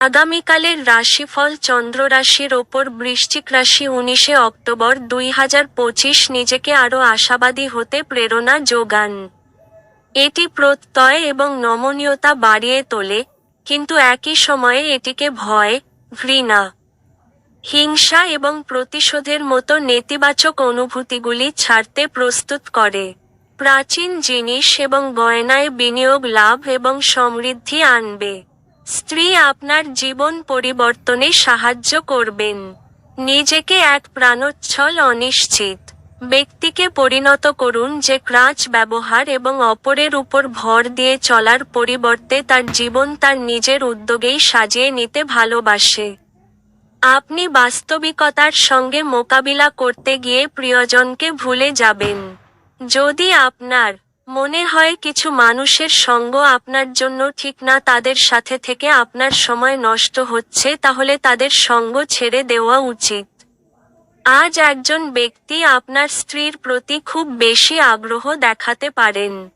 আগামীকালের রাশিফল চন্দ্র রাশির ওপর বৃশ্চিক রাশি উনিশে অক্টোবর দুই হাজার পঁচিশ নিজেকে আরও আশাবাদী হতে প্রেরণা যোগান। এটি প্রত্যয় এবং নমনীয়তা বাড়িয়ে তোলে, কিন্তু একই সময়ে এটিকে ভয়, ঘৃণা, হিংসা এবং প্রতিশোধের মতো নেতিবাচক অনুভূতিগুলি ছাড়তে প্রস্তুত করে। প্রাচীন জিনিস এবং গয়নায় বিনিয়োগ লাভ এবং সমৃদ্ধি আনবে। স্ত্রী আপনার জীবন পরিবর্তনে সাহায্য করবেন। নিজেকে এক প্রাণোচ্ছল অনিশ্চিত। ব্যক্তিকে পরিণত করুন যে ক্রাচ ব্যবহার এবং অপরের উপর ভর দিয়ে চলার পরিবর্তে তার জীবন তার নিজের উদ্যোগেই সাজিয়ে নিতে ভালোবাসে। আপনি বাস্তবিকতার সঙ্গে মোকাবিলা করতে গিয়ে প্রিয়জনকে ভুলে যাবেন। যদি আপনার মনে হয় কিছু মানুষের সঙ্গ আপনার জন্য ঠিক না, তাদের সাথে থেকে আপনার সময় নষ্ট হচ্ছে, তাহলে তাদের সঙ্গ ছেড়ে দেওয়া উচিত। আজ একজন ব্যক্তি আপনার স্ত্রীর প্রতি খুব বেশি আগ্রহ দেখাতে পারেন।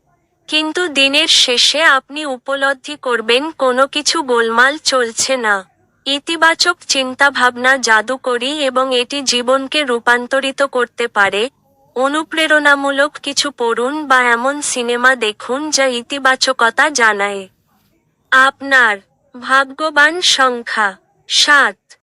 কিন্তু দিনের শেষে আপনি উপলব্ধি করবেন, কোনো কিছু গোলমাল চলছে না। ইতিবাচক চিন্তাভাবনা জাদুকরী এবং এটি জীবনকে রূপান্তরিত করতে পারে অনুপ্রেরণামূলক কিছু পড়ুন বা এমন সিনেমা দেখুন যা ইতিবাচকতা জানায়। আপনার ভাগ্যবান সংখ্যা সাত।